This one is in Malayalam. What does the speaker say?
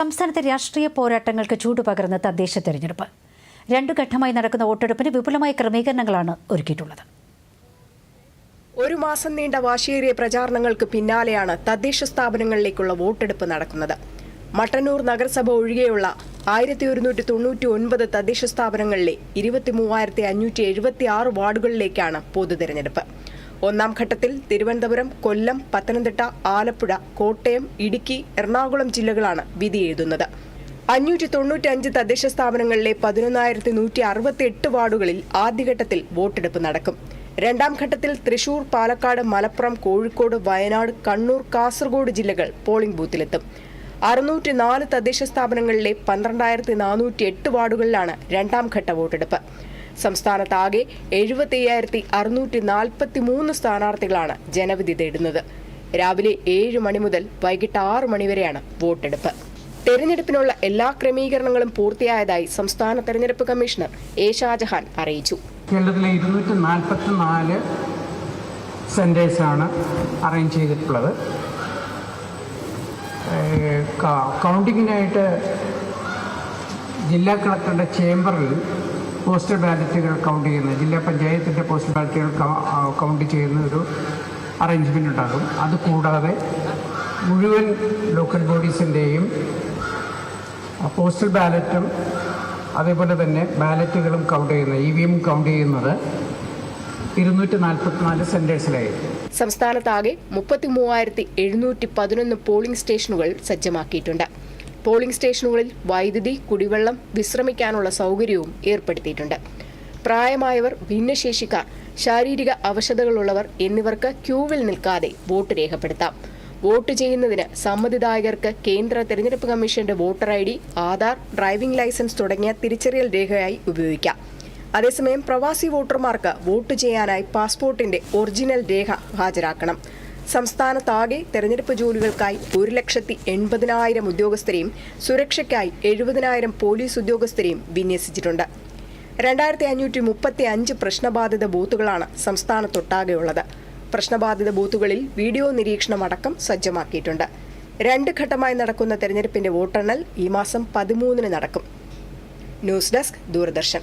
സംസ്ഥാനത്തെ രാഷ്ട്രീയ പോരാട്ടങ്ങൾക്ക് ചൂടുപകർന്ന് തദ്ദേശ തെരഞ്ഞെടുപ്പ്. രണ്ടു ഘട്ടമായി നടക്കുന്ന വോട്ടെടുപ്പിന് വിപുലമായ ക്രമീകരണങ്ങളാണ് ഒരുക്കിയിട്ടുള്ളത്. ഒരു മാസം നീണ്ട വാശിയേറിയ പ്രചാരണങ്ങൾക്ക് പിന്നാലെയാണ് തദ്ദേശ സ്ഥാപനങ്ങളിലേക്കുള്ള വോട്ടെടുപ്പ് നടക്കുന്നത്. മട്ടന്നൂർ നഗരസഭ ഒഴികെയുള്ള ആയിരത്തി ഒരുന്നൂറ്റി തൊണ്ണൂറ്റി ഒൻപത് തദ്ദേശ സ്ഥാപനങ്ങളിലെ ഇരുപത്തി മൂവായിരത്തി അഞ്ഞൂറ്റി എഴുപത്തി ആറ് വാർഡുകളിലേക്കാണ് പൊതു തെരഞ്ഞെടുപ്പ് ഒന്നാം ഘട്ടത്തിൽ തിരുവനന്തപുരം കൊല്ലം പത്തനംതിട്ട ആലപ്പുഴ കോട്ടയം ഇടുക്കി എറണാകുളം ജില്ലകളാണ് വിധി എഴുതുന്നത്. അഞ്ഞൂറ്റി തൊണ്ണൂറ്റി അഞ്ച് തദ്ദേശ സ്ഥാപനങ്ങളിലെ പതിനൊന്നായിരത്തി നൂറ്റി അറുപത്തി എട്ട് വാർഡുകളിൽ ആദ്യഘട്ടത്തിൽ വോട്ടെടുപ്പ് നടക്കും. രണ്ടാം ഘട്ടത്തിൽ തൃശൂർ പാലക്കാട് മലപ്പുറം കോഴിക്കോട് വയനാട് കണ്ണൂർ കാസർഗോഡ് ജില്ലകൾ പോളിംഗ് ബൂത്തിലെത്തും. അറുന്നൂറ്റി നാല് തദ്ദേശ സ്ഥാപനങ്ങളിലെ പന്ത്രണ്ടായിരത്തി നാനൂറ്റി എട്ട് വാർഡുകളിലാണ് രണ്ടാം ഘട്ട വോട്ടെടുപ്പ്. സംസ്ഥാനത്താകെ എഴുപത്തി അയ്യായിരത്തി അറുന്നൂറ്റി നാൽപ്പത്തി മൂന്ന് സ്ഥാനാർത്ഥികളാണ് ജനവിധി തേടുന്നത്. രാവിലെ ഏഴ് മണി മുതൽ വൈകിട്ട് ആറ് മണിവരെയാണ് വോട്ടെടുപ്പ്. തെരഞ്ഞെടുപ്പിനുള്ള എല്ലാ ക്രമീകരണങ്ങളും പൂർത്തിയായതായി സംസ്ഥാന തെരഞ്ഞെടുപ്പ് കമ്മീഷണർ എ ഷാജഹാൻ അറിയിച്ചു. കേരളത്തിലെ ഇരുന്നൂറ്റി നാൽപ്പത്തി നാല് സെന്റേഴ്സാണ് അറേഞ്ച് ചെയ്തിട്ടുള്ളത് കൗണ്ടിങ്ങിനായിട്ട് ജില്ലാ കളക്ടറുടെ ചേംബറിൽ പോസ്റ്റൽ ബാലറ്റുകൾ കൗണ്ട് ചെയ്യുന്ന ജില്ലാ പഞ്ചായത്തിന്റെ പോസ്റ്റൽ ബാലറ്റുകൾ കൗണ്ട് ചെയ്യുന്ന ഒരു അറേഞ്ച്മെന്റ് ഉണ്ടാകും. അത് കൂടാതെ മുഴുവൻ ലോക്കൽ ബോഡീസിന്റെയും പോസ്റ്റൽ ബാലറ്റും അതേപോലെ തന്നെ ബാലറ്റുകളും കൗണ്ട് ചെയ്യുന്ന ഇ വി എം കൗണ്ട് ചെയ്യുന്നത് ഇരുന്നൂറ്റി നാൽപ്പത്തിനാല് സെന്റേഴ്സിലായിരിക്കും സംസ്ഥാനത്താകെ മുപ്പത്തി മൂവായിരത്തി എഴുന്നൂറ്റി പതിനൊന്ന് പോളിംഗ് സ്റ്റേഷനുകൾ സജ്ജമാക്കിയിട്ടുണ്ട്. പോളിംഗ് സ്റ്റേഷനുകളിൽ വൈദ്യുതി കുടിവെള്ളം വിശ്രമിക്കാനുള്ള സൗകര്യവും ഏർപ്പെടുത്തിയിട്ടുണ്ട്. പ്രായമായവർ ഭിന്നശേഷിക്കാർ ശാരീരിക അവശതകളുള്ളവർ എന്നിവർക്ക് ക്യൂവിൽ നിൽക്കാതെ വോട്ട് രേഖപ്പെടുത്താം. വോട്ട് ചെയ്യുന്നതിന് സമ്മതിദായകർക്ക് കേന്ദ്ര തെരഞ്ഞെടുപ്പ് കമ്മീഷന്റെ voter I D Aadhaar driving licence തുടങ്ങിയ തിരിച്ചറിയൽ രേഖയായി ഉപയോഗിക്കാം. അതേസമയം പ്രവാസി വോട്ടർമാർക്ക് വോട്ട് ചെയ്യാനായി പാസ്പോർട്ടിന്റെ ഒറിജിനൽ രേഖ ഹാജരാക്കണം. സംസ്ഥാനത്താകെ തെരഞ്ഞെടുപ്പ് ജോലികൾക്കായി ഒരു ലക്ഷത്തി എൺപതിനായിരം ഉദ്യോഗസ്ഥരെയും സുരക്ഷയ്ക്കായി എഴുപതിനായിരം പോലീസ് ഉദ്യോഗസ്ഥരെയും വിന്യസിച്ചിട്ടുണ്ട്. രണ്ടായിരത്തി അഞ്ഞൂറ്റി മുപ്പത്തി അഞ്ച് പ്രശ്നബാധിത ബൂത്തുകളാണ് സംസ്ഥാനത്തൊട്ടാകെയുള്ളത്. പ്രശ്നബാധിത ബൂത്തുകളിൽ വീഡിയോ നിരീക്ഷണം അടക്കം സജ്ജമാക്കിയിട്ടുണ്ട്. രണ്ട് ഘട്ടമായി നടക്കുന്ന തെരഞ്ഞെടുപ്പിന്റെ വോട്ടെണ്ണൽ ഈ മാസം പതിമൂന്നിന് നടക്കും. News desk Doordarshan.